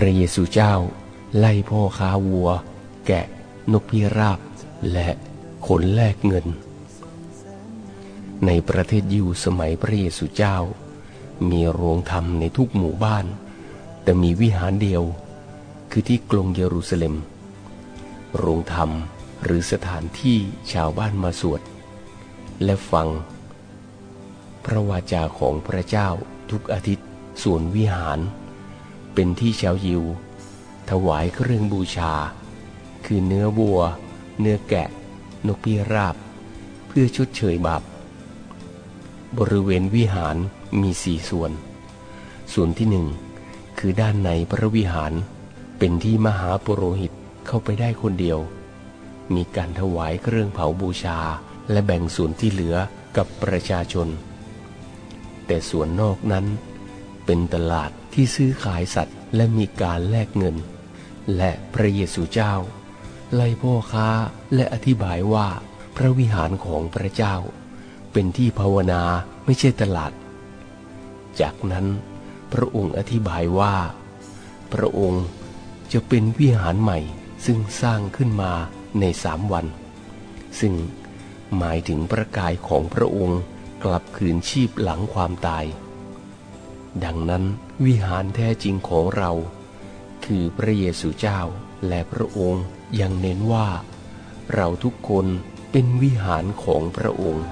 พระเยซูเจ้า ไล่พ่อค้าวัว แกะ นกพิราบ และขนแลกเงิน ในประเทศยิวสมัยพระเยซูเจ้า มีโรงธรรมในทุกหมู่บ้าน แต่มีวิหารเดียว คือที่กรุงเยรูซาเล็ม โรงธรรมหรือสถานที่ชาวบ้านมาสวด และฟัง พระวาจาของพระเจ้าทุกอาทิตย์ส่วนวิหาร เป็นที่ชาวยิว ถวายเครื่องบูชา คือเนื้อวัว เนื้อแกะ นกพิราบ เพื่อชดเชยบาปบริเวณวิหารมีสี่ส่วน ส่วนที่หนึ่งคือด้านในพระวิหาร เป็นที่มหาปุโรหิตเข้าไปได้คนเดียว มีการถวายเครื่องเผาบูชาและแบ่งส่วนที่เหลือกับประชาชน แต่ส่วนนอกนั้นเป็นตลาดที่ซื้อขายสัตว์ และมีการแลกเงิน และพระเยซูเจ้า ไล่พ่อค้าและอธิบายว่าพระวิหารของพระเจ้า เป็นที่ภาวนาไม่ใช่ตลาด จากนั้นพระองค์อธิบายว่า พระองค์จะเป็นวิหารใหม่ซึ่งสร้างขึ้นมาในสามวัน ซึ่งหมายถึงประกายของพระองค์กลับคืนชีพหลังความตาย ดังนั้นวิหารแท้จริงของเรา คือพระเยซูเจ้าและพระองค์ยังเน้นว่า เราทุกคนเป็นวิหารของพระองค์